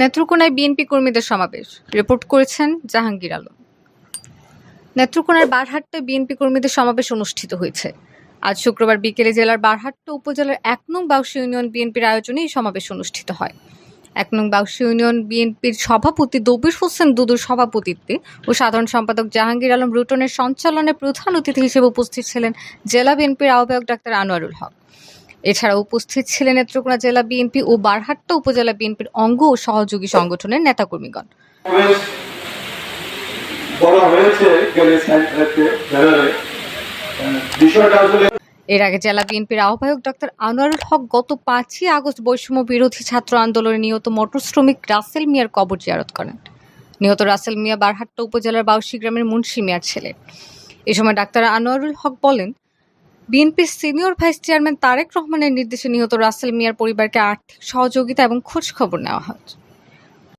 নেত্রকোনায় BNP কর্মীদের সমাবেশ। Report করেছেন জাহাঙ্গীর আলম। নেত্রকোনার বারহাট্টায় বিএনপি কর্মীদের সমাবেশ অনুষ্ঠিত হয়েছে। আজ শুক্রবার বিকেলে জেলার বারহাট্টা উপজেলার এক নং বাউসী ইউনিয়ন বিএনপির আয়োজনে এই সমাবেশ অনুষ্ঠিত হয়। এক নং বাউসী ইউনিয়ন বিএনপির সভাপতি দবির হোসেন দুদুর সভাপতিত্বে ও সাধারণ সম্পাদক জাহাঙ্গীর আলম রুটনের সঞ্চালনে প্রধান অতিথি হিসেবে উপস্থিত ছিলেন জেলা বিএনপির আহ্বায়ক ডাক্তার আনোয়ারুল হক। এছাড়া উপস্থিত ছিলেন নেত্রকোনা জেলা বিএনপি ও বারহাট্টা উপজেলা বিএনপির অঙ্গ ও সহযোগী সংগঠনের নেতাকর্মীগণ। এর আগে জেলা বিএনপির আহ্বায়ক ডক্টর আনোয়ারুল হক গত পাঁচই আগস্ট বৈষম্য বিরোধী ছাত্র আন্দোলনে নিহত মোটর শ্রমিক রাসেল মিয়ার কবর জিয়ারত করেন। নিহত রাসেল মিয়া বারহাট্টা উপজেলার বাউসী গ্রামের মুন্সি মিয়ার ছেলে। এ সময় ডাক্তার আনোয়ারুল হক বলেন বিএনপির সিনিয়র ভাইস চেয়ারম্যান তারেক রহমানের নির্দেশে নিহত রাসেল মিয়ার পরিবারকে আর্থিক সহযোগিতা এবং খোঁজখবর নেওয়া হয়।